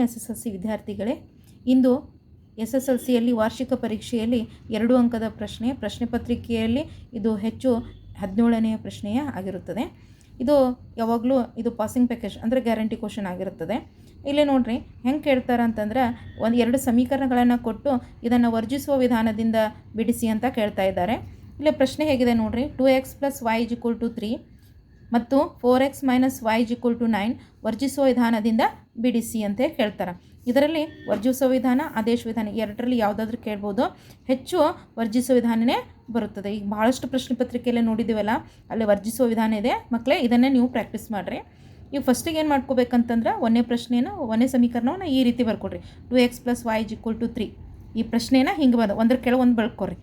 S S L C ವಿದ್ಯಾರ್ಥಿಗಳೇ, ಇಂದು S S L ಸಿಯಲ್ಲಿ ವಾರ್ಷಿಕ ಪರೀಕ್ಷೆಯಲ್ಲಿ ಎರಡು ಅಂಕದ ಪ್ರಶ್ನೆ ಪ್ರಶ್ನೆ ಪತ್ರಿಕೆಯಲ್ಲಿ ಇದು ಹೆಚ್ಚು ಹದಿನೇಳನೆಯ ಪ್ರಶ್ನೆಯ ಆಗಿರುತ್ತದೆ. ಇದು ಯಾವಾಗಲೂ ಇದು ಪಾಸಿಂಗ್ ಪ್ಯಾಕೇಜ್ ಅಂದರೆ ಗ್ಯಾರಂಟಿ ಕ್ವಶನ್ ಆಗಿರುತ್ತದೆ. ಇಲ್ಲಿ ನೋಡ್ರಿ, ಹೆಂಗೆ ಕೇಳ್ತಾರೆ ಅಂತಂದ್ರೆ, ಒಂದು ಎರಡು ಸಮೀಕರಣಗಳನ್ನು ಕೊಟ್ಟು ಇದನ್ನು ವರ್ಜಿಸುವ ವಿಧಾನದಿಂದ ಬಿಡಿಸಿ ಅಂತ ಕೇಳ್ತಾ ಇದ್ದಾರೆ. ಇಲ್ಲಿ ಪ್ರಶ್ನೆ ಹೇಗಿದೆ ನೋಡ್ರಿ two X plus Y equal to three ಮತ್ತು four X minus Y is equal to nine ವರ್ಜಿಸುವ ವಿಧಾನದಿಂದ ಬಿಡಿಸಿ ಅಂತ ಹೇಳ್ತಾರೆ ಇದರಲ್ಲಿ ವರ್ಜಿಸುವ ವಿಧಾನ, ಆದೇಶ ವಿಧಾನ ಎರಡರಲ್ಲಿ ಯಾವುದಾದ್ರೂ ಕೇಳ್ಬೋದು. ಹೆಚ್ಚು ವರ್ಜಿಸುವ ವಿಧಾನನೇ ಬರುತ್ತದೆ. ಈಗ ಭಾಳಷ್ಟು ಪ್ರಶ್ನೆ ಪತ್ರಿಕೆಯಲ್ಲೇ ನೋಡಿದ್ದೀವಲ್ಲ, ಅಲ್ಲಿ ವರ್ಜಿಸುವ ವಿಧಾನ ಇದೆ. ಮಕ್ಕಳೇ ಇದನ್ನೇ ನೀವು ಪ್ರಾಕ್ಟೀಸ್ ಮಾಡಿರಿ. ಈಗ ಫಸ್ಟಿಗೆ ಏನು ಮಾಡ್ಕೋಬೇಕಂತಂದ್ರೆ ಒಂದೇ ಪ್ರಶ್ನೆಯನ್ನು ಒಂದೇ ಸಮೀಕರಣವನ್ನು ಈ ರೀತಿ ಬರ್ಕೊಡ್ರಿ. Two X plus Y is equal to three ಈ ಪ್ರಶ್ನೆನ ಹಿಂಗೆ ಬಂದು ಒಂದ್ರ ಕೆಳಗೆ ಒಂದು ಬರ್ಕೊಡ್ರಿ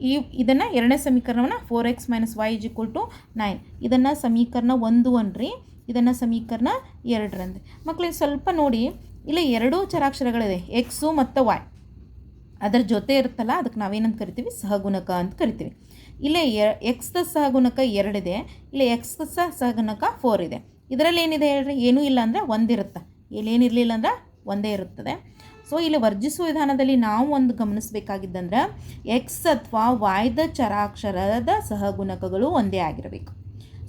ಈ ಇದನ್ನು ಎರಡನೇ ಸಮೀಕರಣವನ್ನು four x minus y is equal to nine ಇದನ್ನು ಸಮೀಕರಣ ಒಂದು ಅನ್ರಿ. ಇದನ್ನು ಸಮೀಕರಣ ಎರಡರಂದೆ. ಮಕ್ಕಳಿಗೆ ಸ್ವಲ್ಪ ನೋಡಿ. ಇಲ್ಲಿ ಎರಡೂ ಚರಾಕ್ಷರಗಳಿದೆ. ಎಕ್ಸು ಮತ್ತು ವೈ ಅದರ ಜೊತೆ ಇರುತ್ತಲ್ಲ, ಅದಕ್ಕೆ ನಾವೇನಂತ ಕರಿತೀವಿ? ಸಹಗುಣಕ ಅಂತ ಕರಿತೀವಿ. ಇಲ್ಲೇ ಎ ಎಕ್ಸ್ದ ಸಹಗುಣಕ ಎರಡಿದೆ. ಇಲ್ಲಿ ಎಕ್ಸ್ ಸಹ ಸಹಗುಣಕ ಫೋರ್ ಇದೆ. ಇದರಲ್ಲಿ ಏನಿದೆ ಹೇಳ್ರಿ? ಏನೂ ಇಲ್ಲ ಅಂದರೆ ಒಂದಿರುತ್ತೆ. ಇಲ್ಲೇನಿರಲಿಲ್ಲ ಅಂದ್ರೆ ಒಂದೇ ಇರುತ್ತದೆ. ಸೊ ಇಲ್ಲಿ ವರ್ಜಿಸುವ ವಿಧಾನದಲ್ಲಿ ನಾವು ಒಂದು ಗಮನಿಸಬೇಕಾಗಿದ್ದಂದ್ರೆ ಎಕ್ಸ್ ಅಥವಾ ವಾಯ್ದ ಚರಾಕ್ಷರದ ಸಹಗುಣಕಗಳು ಒಂದೇ ಆಗಿರಬೇಕು.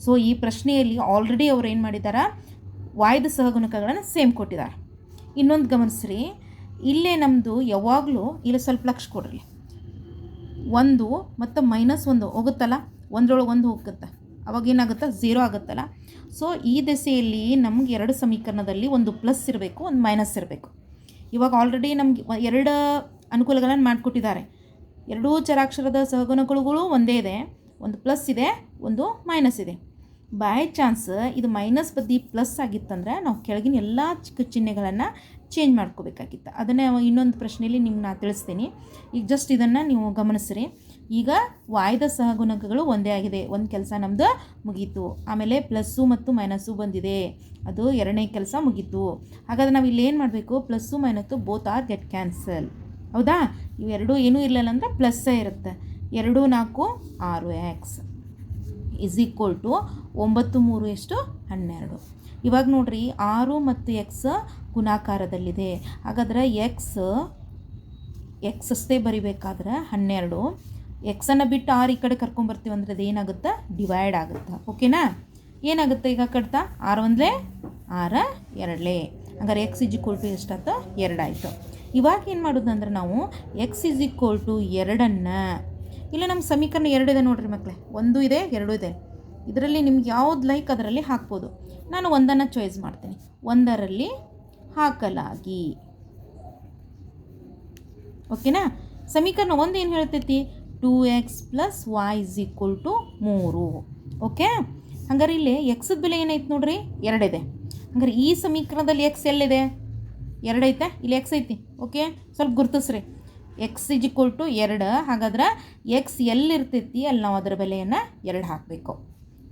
ಸೊ ಈ ಪ್ರಶ್ನೆಯಲ್ಲಿ ಆಲ್ರೆಡಿ ಅವ್ರು ಏನು ಮಾಡಿದ್ದಾರೆ ವಾಯ್ದ ಸಹಗುಣಕಗಳನ್ನು ಸೇಮ್ ಕೊಟ್ಟಿದ್ದಾರೆ ಇನ್ನೊಂದು ಗಮನಿಸ್ರಿ. ಇಲ್ಲೇ ನಮ್ಮದು ಯಾವಾಗಲೂ ಇಲ್ಲಿ ಸ್ವಲ್ಪ ಲಕ್ಷ ಕೊಡ್ರಿ. ಒಂದು ಮತ್ತು ಮೈನಸ್ ಒಂದು ಹೋಗುತ್ತಲ್ಲ? ಒಂದರೊಳಗೆ ಒಂದು ಹೋಗುತ್ತೆ ಅವಾಗ ಏನಾಗುತ್ತೆ? ಝೀರೋ ಆಗುತ್ತಲ್ಲ. ಸೊ ಈ ದೆಸೆಯಲ್ಲಿ ನಮಗೆ ಎರಡು ಸಮೀಕರಣದಲ್ಲಿ ಒಂದು ಪ್ಲಸ್ ಇರಬೇಕು, ಒಂದು ಮೈನಸ್ ಇರಬೇಕು. ಇವಾಗ ಆಲ್ರೆಡಿ ನಮ್ಗೆ ಎರಡು ಅನುಕೂಲಗಳನ್ನು ಮಾಡಿಕೊಟ್ಟಿದ್ದಾರೆ. ಎರಡೂ ಚರಾಕ್ಷರದ ಸಹಗುಣಕಗಳು ಒಂದೇ ಇದೆ. ಒಂದು ಪ್ಲಸ್ ಇದೆ, ಒಂದು ಮೈನಸ್ ಇದೆ. ಬೈ ಚಾನ್ಸ್ ಇದು ಮೈನಸ್ ಬದಿ ಪ್ಲಸ್ ಆಗಿತ್ತಂದ್ರೆ ನಾವು ಕೆಳಗಿನ ಎಲ್ಲ ಚಿಕ್ಕ ಚಿಹ್ನೆಗಳನ್ನು ಚೇಂಜ್ ಮಾಡ್ಕೋಬೇಕಾಗಿತ್ತು. ಅದನ್ನೇ ಇನ್ನೊಂದು ಪ್ರಶ್ನೆಯಲ್ಲಿ ನಿಮ್ಗೆ ನಾನು ತಿಳಿಸ್ತೀನಿ. ಈಗ ಜಸ್ಟ್ ಇದನ್ನು ನೀವು ಗಮನಿಸ್ರಿ. ಈಗ ವಾಯ್ದ ಸಹಗುಣಕಗಳು ಒಂದೇ ಆಗಿದೆ. ಒಂದು ಕೆಲಸ ನಮ್ಮದು ಮುಗೀತು. ಆಮೇಲೆ ಪ್ಲಸ್ಸು ಮತ್ತು ಮೈನಸ್ಸು ಬಂದಿದೆ. ಅದು ಎರಡನೇ ಕೆಲಸ ಮುಗೀತು. ಹಾಗಾದ್ರೆ ನಾವು ಇಲ್ಲಿ ಏನು ಮಾಡಬೇಕು? Plus minus both are get cancel ಹೌದಾ? ಇವೆರಡೂ ಏನೂ ಇರಲಿಲ್ಲ ಅಂದರೆ ಪ್ಲಸ್ಸೇ ಇರುತ್ತೆ. ಎರಡು, ನಾಲ್ಕು, ಆರು ಎಕ್ಸ್ ಇಸ್ ಈಕ್ವಲ್ ಟು ಒಂಬತ್ತು ಮೂರು ಎಷ್ಟು ಹನ್ನೆರಡು. ಇವಾಗ ನೋಡ್ರಿ, ಆರು ಮತ್ತು ಎಕ್ಸ್ ಗುಣಾಕಾರದಲ್ಲಿದೆ. ಹಾಗಾದ್ರೆ ಎಕ್ಸ್ ಎಕ್ಸ್ ಅಷ್ಟೇ ಬರಿಬೇಕಾದ್ರೆ ಹನ್ನೆರಡು. ಎಕ್ಸನ್ನು ಬಿಟ್ಟು ಆರು ಈ ಕಡೆ ಕರ್ಕೊಂಬರ್ತೀವಿ ಅಂದರೆ ಅದು ಏನಾಗುತ್ತೆ? ಡಿವೈಡ್ ಆಗುತ್ತೆ. ಓಕೆನಾ ಏನಾಗುತ್ತೆ ಈಗ ಕಡ್ತಾ ಆರು ಒಂದಲೇ? ಆರ ಎರಡಲೇ. ಹಂಗಾರೆ ಎಕ್ಸ್ ಇಸ್ ಈಕ್ವಲ್ ಟು ಎಷ್ಟಾಯ್ತು? ಎರಡಾಯಿತು ಇವಾಗ ಏನು ಮಾಡೋದಂದ್ರೆ ನಾವು ಎಕ್ಸ್ ಇಸ್ ಈಕ್ವಲ್ ಟು ಎರಡನ್ನು ಇಲ್ಲ ನಮ್ಮ ಸಮೀಕರಣ ಎರಡು ಇದೆ ನೋಡಿರಿ ಮಕ್ಕಳೇ ಒಂದು ಇದೆ, ಎರಡೂ ಇದೆ. ಇದರಲ್ಲಿ ನಿಮ್ಗೆ ಯಾವ್ದು ಲೈಕ್ ಅದರಲ್ಲಿ ಹಾಕ್ಬೋದು. ನಾನು ಒಂದನ್ನು ಚಾಯ್ಸ್ ಮಾಡ್ತೀನಿ. ಒಂದರಲ್ಲಿ ಹಾಕಲಾಗಿ. ಓಕೆನಾ? ಸಮೀಕರಣ ಒಂದು ಏನು ಹೇಳ್ತೈತಿ two x plus y is equal to ಮೂರು. ಓಕೆ? ಹಂಗಾರೆ ಇಲ್ಲಿ ಎಕ್ಸದ ಬೆಲೆ ಏನೈತೆ ನೋಡ್ರಿ? ಎರಡಿದೆ ಹಂಗಾರೆ ಈ ಸಮೀಕರಣದಲ್ಲಿ ಎಕ್ಸ್ ಎಲ್ಲಿದೆ? ಎರಡೈತೆ? ಇಲ್ಲಿ ಎಕ್ಸ್ ಐತಿ. ಓಕೆ? ಸ್ವಲ್ಪ ಗುರ್ತಿಸ್ರಿ. ಎಕ್ಸ್ ಇಜ್ ಇಕ್ವಲ್ ಟು ಎರಡು. ಹಾಗಾದ್ರೆ ಎಕ್ಸ್ ಎಲ್ಲಿರ್ತೈತಿ? ಅಲ್ಲಿ ನಾವು ಅದರ ಬೆಲೆಯನ್ನು ಎರಡು ಹಾಕಬೇಕು.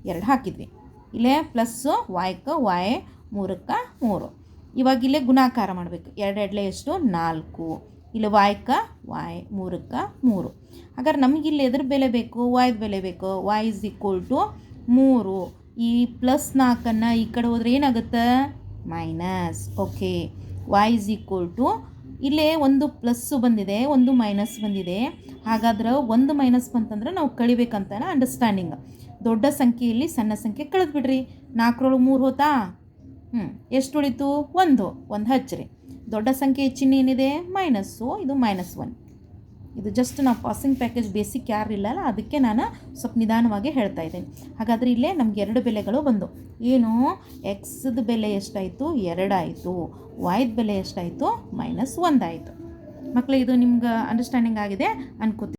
ಎರಡು ಹಾಕಿದ್ವಿ. ಇಲ್ಲೇ ಪ್ಲಸ್ಸು ವಾಯ್ಕ ವಾಯ್ ಮೂರಕ್ಕೆ ಮೂರು. ಇವಾಗ ಇಲ್ಲೇ ಗುಣಾಕಾರ ಮಾಡಬೇಕು. ಎರಡು ಎರಡಲೇ ಎಷ್ಟು? ನಾಲ್ಕು. ಇಲ್ಲಿ ವಾಯ್ಕ ವಾಯ್ ಮೂರಕ್ಕೆ ಮೂರು. ಹಾಗಾದ್ರೆ ನಮಗೆ ಇಲ್ಲಿ ಎದ್ರ ಬೆಲೆ ಬೇಕು? ವಾಯ್ದ ಬೆಲೆ ಬೇಕು. ವಾಯ್ ಇಸ್ ಈಕ್ವಲ್ ಟು ಮೂರು. ಈ ಪ್ಲಸ್ ನಾಲ್ಕನ್ನು ಈ ಕಡೆ ಹೋದ್ರೆ ಏನಾಗುತ್ತೆ? Minus okay y is equal to ಇಲ್ಲೇ ಒಂದು ಪ್ಲಸ್ಸು ಬಂದಿದೆ, ಒಂದು ಮೈನಸ್ ಬಂದಿದೆ. ಹಾಗಾದ್ರೆ ಒಂದು ಮೈನಸ್ ಬಂತಂದ್ರೆ ನಾವು ಕಳಿಬೇಕಂತ ಅಂಡರ್ಸ್ಟ್ಯಾಂಡಿಂಗ್ ದೊಡ್ಡ ಸಂಖ್ಯೆಯಲ್ಲಿ ಸಣ್ಣ ಸಂಖ್ಯೆ ಕಳೆದು ಬಿಡ್ರಿ ನಾಲ್ಕರೊಳಗೆ ಮೂರು ಹೋತಾ? ಹ್ಞೂ ಎಷ್ಟು ಉಳಿತು ಒಂದು ಒಂದು ಹಚ್ಚಿರಿ. ದೊಡ್ಡ ಸಂಖ್ಯೆ ಚಿಹ್ನೆ ಏನಿದೆ? ಮೈನಸ್ಸು, ಇದು ಮೈನಸ್ ಒನ್ ಇದು ಜಸ್ಟ್ ನಾವು ಪಾಸಿಂಗ್ ಪ್ಯಾಕೇಜ್ ಬೇಸಿಕ್ ಯಾರು ಇಲ್ಲಲ್ಲ, ಅದಕ್ಕೆ ನಾನು ಸ್ವಲ್ಪ ನಿಧಾನವಾಗಿ ಹೇಳ್ತಾ ಇದ್ದೀನಿ. ಹಾಗಾದರೆ ಇಲ್ಲೇ ನಮ್ಗೆ ಎರಡು ಬೆಲೆಗಳು ಬಂದು. ಏನು? ಎಕ್ಸ್ದ ಬೆಲೆ ಎಷ್ಟಾಯಿತು? ಎರಡಾಯಿತು. ವಾಯ್ದ ಬೆಲೆ ಎಷ್ಟಾಯಿತು? ಮೈನಸ್ ಒಂದಾಯಿತು. ಮಕ್ಕಳು ಇದು ನಿಮ್ಗೆ ಅಂಡರ್ಸ್ಟ್ಯಾಂಡಿಂಗ್ ಆಗಿದೆ ಅನ್ಕೋತೀನಿ.